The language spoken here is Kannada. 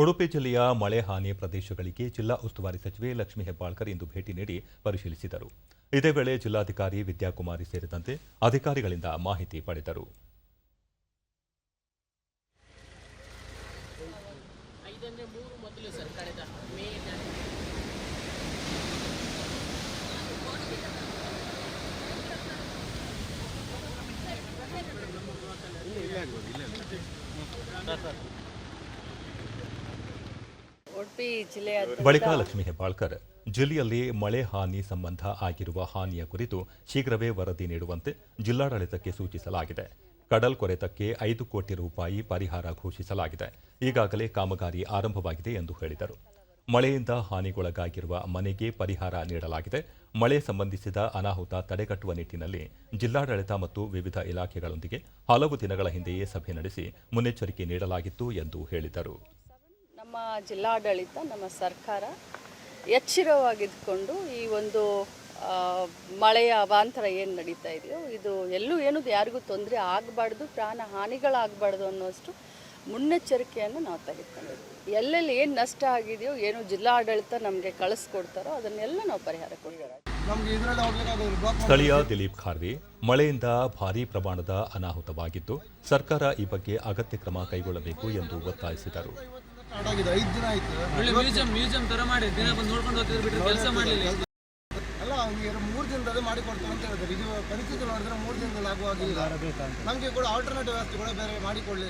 ಉಡುಪಿ ಜಿಲ್ಲೆಯ ಮಳೆ ಹಾನಿ ಪ್ರದೇಶಗಳಿಗೆ ಜಿಲ್ಲಾ ಉಸ್ತುವಾರಿ ಸಚಿವೆ ಲಕ್ಷ್ಮೀ ಹೆಬ್ಬಾಳ್ಕರ್ ಇಂದು ಭೇಟಿ ನೀಡಿ ಪರಿಶೀಲಿಸಿದರು. ಇದೇ ವೇಳೆ ಜಿಲ್ಲಾಧಿಕಾರಿ ವಿದ್ಯಾಕುಮಾರಿ ಸೇರಿದಂತೆ ಅಧಿಕಾರಿಗಳಿಂದ ಮಾಹಿತಿ ಪಡೆದರು. ಐದನೇ ಬಳಿಕ ಲಕ್ಷ್ಮೀ ಹೆಬ್ಬಾಳ್ಕರ್, ಜಿಲ್ಲೆಯಲ್ಲಿ ಮಳೆ ಹಾನಿ ಸಂಬಂಧ ಆಗಿರುವ ಹಾನಿಯ ಕುರಿತು ಶೀಘ್ರವೇ ವರದಿ ನೀಡುವಂತೆ ಜಿಲ್ಲಾಡಳಿತಕ್ಕೆ ಸೂಚಿಸಲಾಗಿದೆ. ಕಡಲ್ ಕೊರೆತಕ್ಕೆ ಐದು ಕೋಟಿ ರೂಪಾಯಿ ಪರಿಹಾರ ಘೋಷಿಸಲಾಗಿದೆ. ಈಗಾಗಲೇ ಕಾಮಗಾರಿ ಆರಂಭವಾಗಿದೆ ಎಂದು ಹೇಳಿದರು. ಮಳೆಯಿಂದ ಹಾನಿಗೊಳಗಾಗಿರುವ ಮನೆಗೆ ಪರಿಹಾರ ನೀಡಲಾಗಿದೆ. ಮಳೆ ಸಂಬಂಧಿಸಿದ ಅನಾಹುತ ತಡೆಗಟ್ಟುವ ನಿಟ್ಟಿನಲ್ಲಿ ಜಿಲ್ಲಾಡಳಿತ ಮತ್ತು ವಿವಿಧ ಇಲಾಖೆಗಳೊಂದಿಗೆ ಹಲವು ದಿನಗಳ ಹಿಂದೆಯೇ ಸಭೆ ನಡೆಸಿ ಮುನ್ನೆಚ್ಚರಿಕೆ ನೀಡಲಾಗಿತ್ತು ಎಂದು ಹೇಳಿದರು. ನಮ್ಮ ಜಿಲ್ಲಾಡಳಿತ ನಮ್ಮ ಸರ್ಕಾರ ಎಚ್ಚರವಾಗಿದ್ದುಕೊಂಡು ಈ ಒಂದು ಮಳೆಯ ಅವಾಂತರ ಏನು ನಡೀತಾ ಇದೆಯೋ ಇದು ಎಲ್ಲೂ ಏನು ಯಾರಿಗೂ ತೊಂದರೆ ಆಗಬಾರ್ದು ಪ್ರಾಣ ಹಾನಿಗಳಾಗಬಾರ್ದು ಅನ್ನೋಷ್ಟು ಮುನ್ನೆಚ್ಚರಿಕೆಯನ್ನು ನಾವು ತೆಗೆದುಕೊಂಡಿದ್ವಿ ಎಲ್ಲೆಲ್ಲಿ ಏನು ನಷ್ಟ ಆಗಿದೆಯೋ ಏನು ಜಿಲ್ಲಾಡಳಿತ ನಮಗೆ ಕಳಿಸ್ಕೊಡ್ತಾರೋ ಅದನ್ನೆಲ್ಲ ನಾವು ಪರಿಹಾರ ಕೊಡ್ತೀವಿ. ನಮ್ಗೆ ಇದ್ರಲ್ಲಿ ಹೋಗ್ಬೇಕಾದ್ರೆ ಸ್ಥಳೀಯ ದಿಲೀಪ್ ಖಾರ್ವಿ ಮಳೆಯಿಂದ ಭಾರೀ ಪ್ರಮಾಣದ ಅನಾಹುತವಾಗಿದ್ದು ಸರ್ಕಾರ ಈ ಬಗ್ಗೆ ಅಗತ್ಯ ಕ್ರಮ ಕೈಗೊಳ್ಳಬೇಕು ಎಂದು ಒತ್ತಾಯಿಸಿದರು. ಆಗಿದೆ. ಐದು ದಿನ ಆಯ್ತು. ಒಳ್ಳೆ ಮ್ಯೂಸಿಯಂ ಮ್ಯೂಸಿಯಂ ತರ ಮಾಡಿ ದಿನ ಬಂದು ನೋಡ್ಕೊಂಡು ಹೋಗ್ತಿದ್ರು ಬಿಟ್ಟರೆ ಕೆಲಸ ಮಾಡಲಿಲ್ಲ. ಅಲ್ಲ ಅವ್ನಿಗೆ ಮೂರು ದಿನದಲ್ಲಿ ಮಾಡಿ ಕೊಡ್ತಾರೆ ಅಂತ ಹೇಳಿದ್ರು ಇದು ಪರಿಸ್ಥಿತಿ ನೋಡಿದ್ರೆ ಮೂರು ದಿನದಲ್ಲಿ ಆಗುವಾಗಿಲ್ಲ ನಮಗೆ ಕೂಡ ಆಲ್ಟರ್ನೇಟಿವ್ ವ್ಯವಸ್ಥೆ ಕೂಡ ಬೇರೆ ಮಾಡಿಕೊಡ್ಲಿ